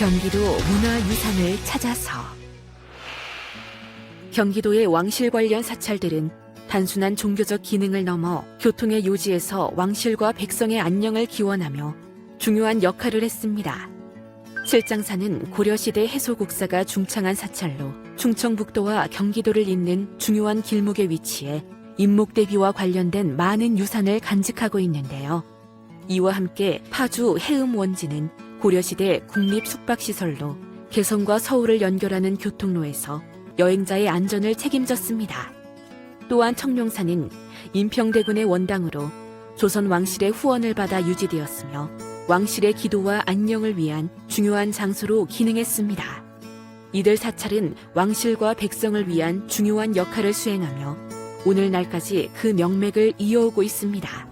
경기도 문화유산을 찾아서 경기도의 왕실 관련 사찰들은 단순한 종교적 기능을 넘어 교통의 요지에서 왕실과 백성의 안녕을 기원하며 중요한 역할을 했습니다. 실장사는 고려시대 해소국사가 중창한 사찰로 충청북도와 경기도를 잇는 중요한 길목에 위치해 임목대비와 관련된 많은 유산을 간직하고 있는데요. 이와 함께 파주 해음 원지는 고려시대 국립 숙박시설로 개성과 서울을 연결하는 교통로에서 여행자의 안전을 책임졌습니다. 또한 청룡산은 인평대군의 원당으로 조선 왕실의 후원을 받아 유지되었으며 왕실의 기도와 안녕을 위한 중요한 장소로 기능했습니다. 이들 사찰은 왕실과 백성을 위한 중요한 역할을 수행하며 오늘날까지 그 명맥을 이어오고 있습니다.